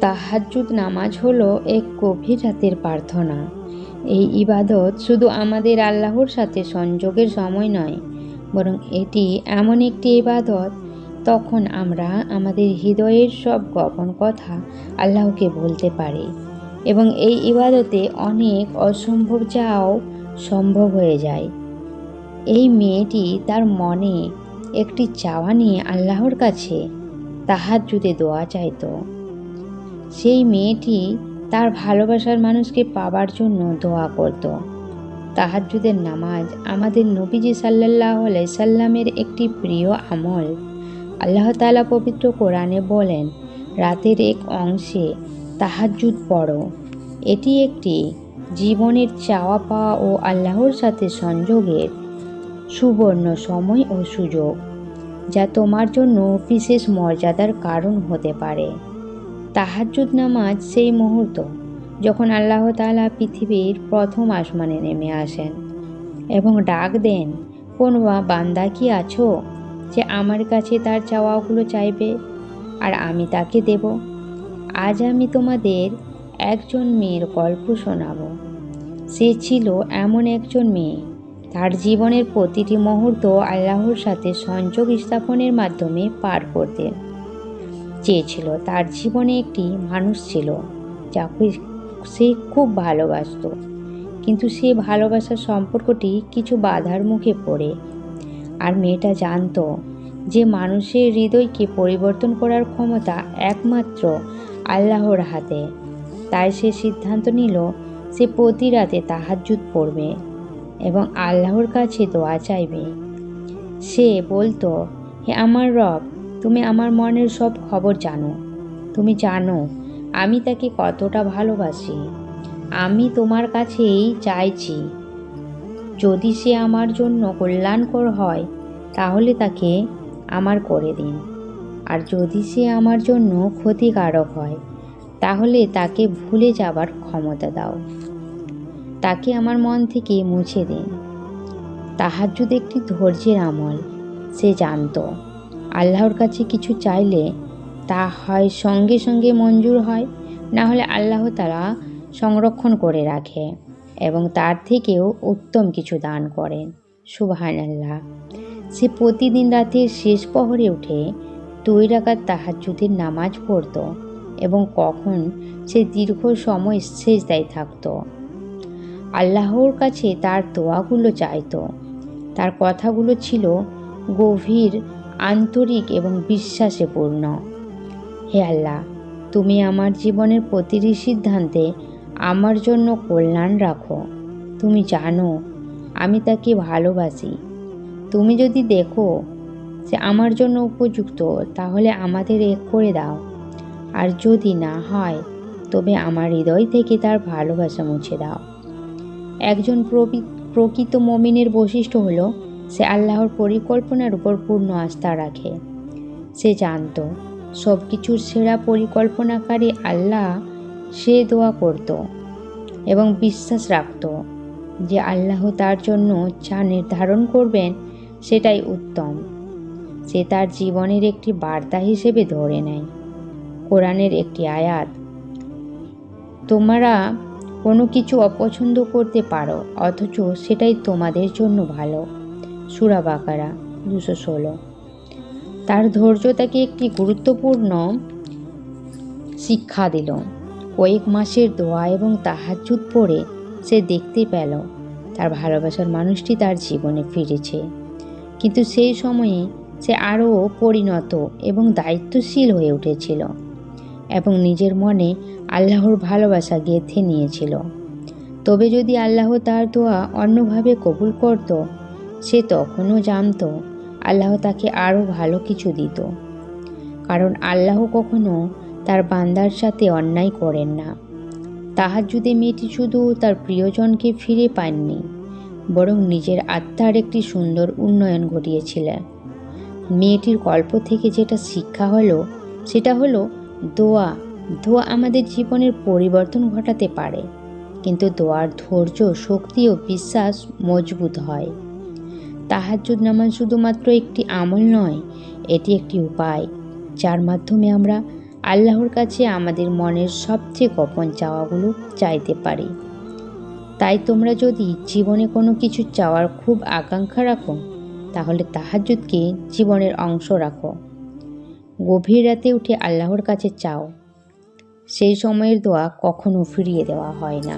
তাহাজ্জুদ নামাজ হলো এক গভীর রাতের প্রার্থনা। এই ইবাদত শুধু আমাদের আল্লাহর সাথে সংযোগের সময় নয়, বরং এটি এমন একটি ইবাদত, তখন আমরা আমাদের হৃদয়ের সব গোপন কথা আল্লাহকে বলতে পারি এবং এই ইবাদতে অনেক অসম্ভব যাও সম্ভব হয়ে যায়। এই মেয়েটি তার মনে একটি চাওয়া নিয়ে আল্লাহর কাছে তাহার তাহাজ্জুদে দোয়া চাইতো। সেই মেয়েটি তার ভালোবাসার মানুষকে পাবার জন্য দোয়া করত। তাহাজ্জুদের নামাজ আমাদের নবীজি সাল্লাহ সাল্লামের একটি প্রিয় আমল। আল্লাহ তালা পবিত্র কোরআনে বলেন, রাতের এক অংশে তাহাজ্জুদ পড়ো। এটি একটি জীবনের চাওয়া পাওয়া ও আল্লাহর সাথে সংযোগের সুবর্ণ সময় ও সুযোগ, যা তোমার জন্য বিশেষ মর্যাদার কারণ হতে পারে। তাহাজ্জুদ নামাজ সেই মুহূর্ত যখন আল্লাহ তাআলা পৃথিবীর প্রথম আসমানে নেমে আসেন এবং ডাক দেন, কোন বান্দা কি আছো যে আমার কাছে তার চাওয়াগুলো চাইবে আর আমি তাকে দেব? আজ আমি তোমাদের একজন মেয়ের গল্প শোনাবো। সে ছিল এমন একজন মেয়ে। তার জীবনের প্রতিটি মুহূর্ত আল্লাহর সাথে সংযোগ স্থাপনের মাধ্যমে পার করতে চেয়েছিল। তার জীবনে একটি মানুষ ছিল যাকে সে খুব ভালোবাসত। কিন্তু সে ভালোবাসার সম্পর্কটি কিছু বাধার মুখে পড়ে। আর মেয়েটা জানতো যে মানুষের হৃদয়কে পরিবর্তন করার ক্ষমতা একমাত্র আল্লাহর হাতে। তাই সে সিদ্ধান্ত নিল, সে প্রতি রাতে তাহাজ্জুদ পড়বে এবং আল্লাহর কাছে দোয়া চাইবে। সে বলতো, হে আমার রব তুমি আমার মনের সব খবর জানো। তুমি জানো, আমি তাকে কতটা ভালোবাসি। আমি তোমার কাছেই চাইছি। যদি সে আমার জন্য কল্যাণকর হয়, তাহলে তাকে আমার করে দিন। আর যদি সে আমার জন্য ক্ষতিকারক হয়, তাহলে তাকে ভুলে যাবার ক্ষমতা দাও। তাকে আমার মন থেকে মুছে দিন। তাহাজ্জুদ একটি ধৈর্যের আমল, সে জানতো। আল্লাহর কাছে কিছু চাইলে তা হয় সঙ্গে সঙ্গে মঞ্জুর হয়, না হলে আল্লাহ তারা সংরক্ষণ করে রাখে এবং তার থেকেও উত্তম কিছু দান করেন সুবাহান আল্লাহ সে প্রতিদিন রাতের শেষ প্রহরে উঠে দুই রাকাত তাহাজ্জুদের নামাজ পড়ত এবং কখন সে দীর্ঘ সময় শেষ সেজদায় থাকত। আল্লাহর কাছে তার দোয়াগুলো চাইতো। তার কথাগুলো ছিল গভীর আন্তরিক এবং বিশ্বাসে পূর্ণ হে আল্লাহ, তুমি আমার জীবনের প্রতিটি সিদ্ধান্তে আমার জন্য কল্যাণ রাখো। তুমি জানো, আমি তাকে ভালোবাসি। তুমি যদি দেখো যে আমার জন্য উপযুক্ত, তাহলে আমাদের এক করে দাও। আর যদি না হয়, তবে আমার হৃদয় থেকে তার ভালোবাসা মুছে দাও। একজন প্রকৃত মমিনের বৈশিষ্ট্য হলো সে আল্লাহর পরিকল্পনার উপর পূর্ণ আস্থা রাখে। সে জানত সব কিছুর সেরা পরিকল্পনাকারী আল্লাহ সে দোয়া করত এবং বিশ্বাস রাখত যে আল্লাহ তার জন্য যা নির্ধারণ করবেন সেটাই উত্তম। সে তার জীবনের একটি বার্তা হিসেবে ধরে নেয়। কোরআনের একটি আয়াত, তোমরা কোনো কিছু অপছন্দ করতে পারো, অথচ সেটাই তোমাদের জন্য ভালো। সুরা বাকারা, দুশো ষোলো। তার ধৈর্য তাকে একটি গুরুত্বপূর্ণ শিক্ষা দিল। কয়েক মাসের দোয়া এবং তাহাজুত পড়ে সে দেখতে পেল, তার ভালোবাসার মানুষটি তার জীবনে ফিরেছে। কিন্তু সেই সময়ে সে আরও পরিণত এবং দায়িত্বশীল হয়ে উঠেছিল এবং নিজের মনে আল্লাহর ভালোবাসা গেঁথে নিয়েছিল। তবে যদি আল্লাহ তার দোয়া অন্যভাবে কবুল করত সে তখনও জানত আল্লাহ তাকে আরও ভালো কিছু দিত। কারণ আল্লাহ কখনো তার বান্দার সাথে অন্যায় করেন না। তাহার যদি মেয়েটি শুধু তার প্রিয়জনকে ফিরে পাননি বরং নিজের আত্মার একটি সুন্দর উন্নয়ন ঘটিয়েছিলেন মেয়েটির গল্প থেকে যেটা শিক্ষা হলো, সেটা হলো, দোয়া দোয়া আমাদের জীবনের পরিবর্তন ঘটাতে পারে, কিন্তু দোয়ার ধৈর্য, শক্তি ও বিশ্বাস মজবুত হয়। তাহাজ্জুদ নামাজ শুধুমাত্র একটি আমল নয়, এটি একটি উপায়, যার মাধ্যমে আমরা আল্লাহর কাছে আমাদের মনের সবচেয়ে গোপন চাওয়াগুলো চাইতে পারি। তাই তোমরা যদি জীবনে কোনো কিছু চাওয়ার খুব আকাঙ্ক্ষা রাখো, তাহলে তাহাজুদকে জীবনের অংশ রাখো। গভীর রাতে উঠে আল্লাহর কাছে চাও, সেই সময়ের দোয়া কখনো ফিরিয়ে দেওয়া হয় না।